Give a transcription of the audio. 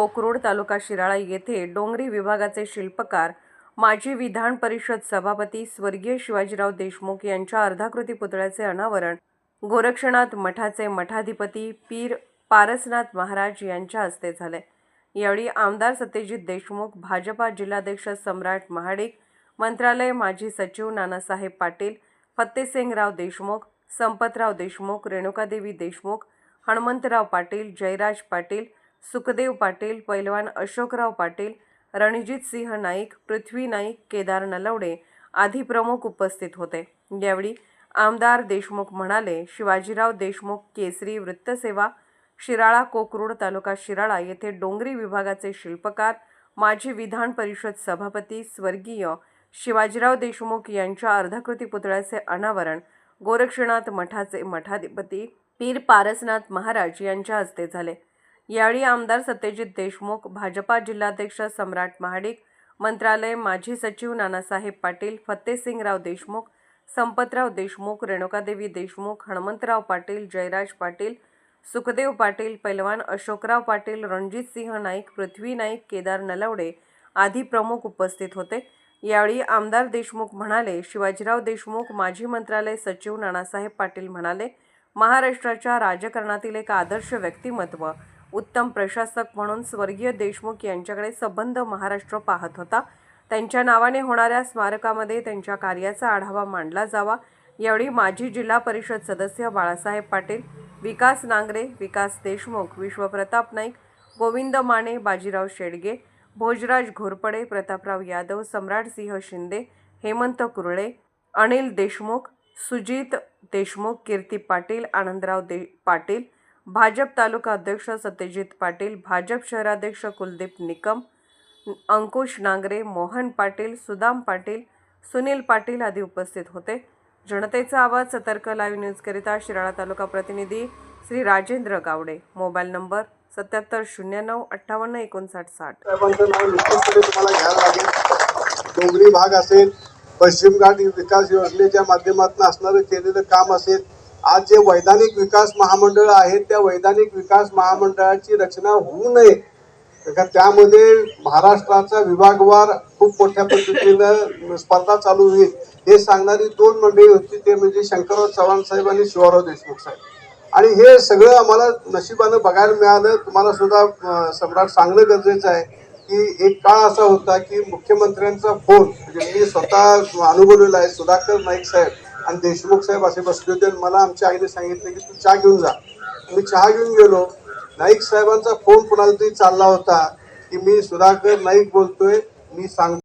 कोकरूड तालुका शिराळा येथे डोंगरी विभागाचे शिल्पकार माजी विधान परिषद सभापती स्वर्गीय शिवाजीराव देशमुख यांच्या अर्धाकृती पुतळ्याचे अनावरण गोरक्षनाथ मठाचे मठाधिपती पीर पारसनाथ महाराज यांच्या हस्ते झाले. यावेळी आमदार सत्यजित देशमुख भाजपा जिल्हाध्यक्ष सम्राट महाडिक मंत्रालय माजी सचिव नानासाहेब पाटील फत्तेसिंगराव देशमुख संपतराव देशमुख रेणुकादेवी देशमुख हनुमंतराव पाटील जयराज पाटील सुखदेव पाटील पैलवान अशोकराव पाटील रणजित सिंह नाईक पृथ्वी नाईक केदार नलवडे आदी प्रमुख उपस्थित होते. यावेळी आमदार देशमुख म्हणाले शिवाजीराव देशमुख केसरी वृत्तसेवा शिराळा कोकरूड तालुका शिराळा येथे डोंगरी विभागाचे शिल्पकार माजी विधान परिषद सभापती स्वर्गीय शिवाजीराव देशमुख यांच्या अर्धकृती पुतळ्याचे अनावरण गोरक्षनाथ मठाचे मठाधिपती पीर पारसनाथ महाराज यांच्या हस्ते झाले. यावेळी आमदार सत्यजित देशमुख भाजपा जिल्हाध्यक्ष सम्राट महाडिक मंत्रालय माजी सचिव नानासाहेब पाटील फत्तेसिंगराव देशमुख संपतराव देशमुख रेणुकादेवी देशमुख हनुमंतराव पाटील जयराज पाटील सुखदेव पाटील पैलवान अशोकराव पाटील रणजितसिंह नाईक पृथ्वी नाईक केदार नलवडे आदी प्रमुख उपस्थित होते. यावेळी आमदार देशमुख म्हणाले शिवाजीराव देशमुख माजी मंत्रालय सचिव नानासाहेब पाटील म्हणाले महाराष्ट्राच्या राजकारणातील एक आदर्श व्यक्तिमत्व उत्तम प्रशासक म्हणून स्वर्गीय देशमुख यांच्याकडे संबंध महाराष्ट्र पाहत होता. त्यांच्या नावाने होणाऱ्या स्मारकामध्ये त्यांच्या कार्याचा आढावा मांडला जावा यावेळी माजी जिल्हा परिषद सदस्य बाळासाहेब पाटील विकास नांगरे विकास देशमुख विश्वप्रताप नाईक गोविंद माने बाजीराव शेडगे भोजराज घोरपडे प्रतापराव यादव सम्राटसिंह शिंदे हेमंत कुरळे अनिल देशमुख सुजित देशमुख कीर्ती पाटील आनंदराव दे पाटील भाजप तालुका अध्यक्ष सत्यजित पाटील भाजप शहराध्यक्ष कुलदीप निकम अंकुश नांगरे मोहन पाटील सुदाम पाटील सुनील पाटील आदी उपस्थित होते. जनतेचा आवाज सतर्क लाईव्ह न्यूजकरिता शिराळा तालुका प्रतिनिधी श्री राजेंद्र गावडे. मोबाईल नंबर सत्याहत्तर शून्य नऊ अठ्ठावन्न एकोणसाठ साठ. डोंगरी भाग असेल पश्चिम घाट विकास योजनेच्या माध्यमातून असणारं केलेलं काम असेल आज जे वैधानिक विकास महामंडळ आहेत त्या वैधानिक विकास महामंडळाची रचना होऊ नये. कारण त्यामध्ये महाराष्ट्राचा विभागवार खूप मोठ्या पद्धतीनं स्पर्धा चालू होईल हे सांगणारी दोन मंडळी होती ते म्हणजे शंकरराव चव्हाण साहेब आणि शिवराव देशमुख साहेब. आणि हे सगळं आम्हाला नशिबानं बघायला मिळालं. तुम्हाला सुद्धा सम्राट सांगणं गरजेचं आहे की एक काळ असा होता की मुख्यमंत्र्यांचा फोन म्हणजे मी स्वतः अनुभवलेला आहे सुधाकर नाईक साहेब. आणि देशमुख साहेब असे बसले होते आणि मला आमच्या आईने सांगितले की तू चहा घेऊन जा. मी चहा घेऊन गेलो. नाईक साहेबांचा फोन कुणाला तरी चालला होता की मी सुधाकर नाईक बोलतोय मी सांगतो.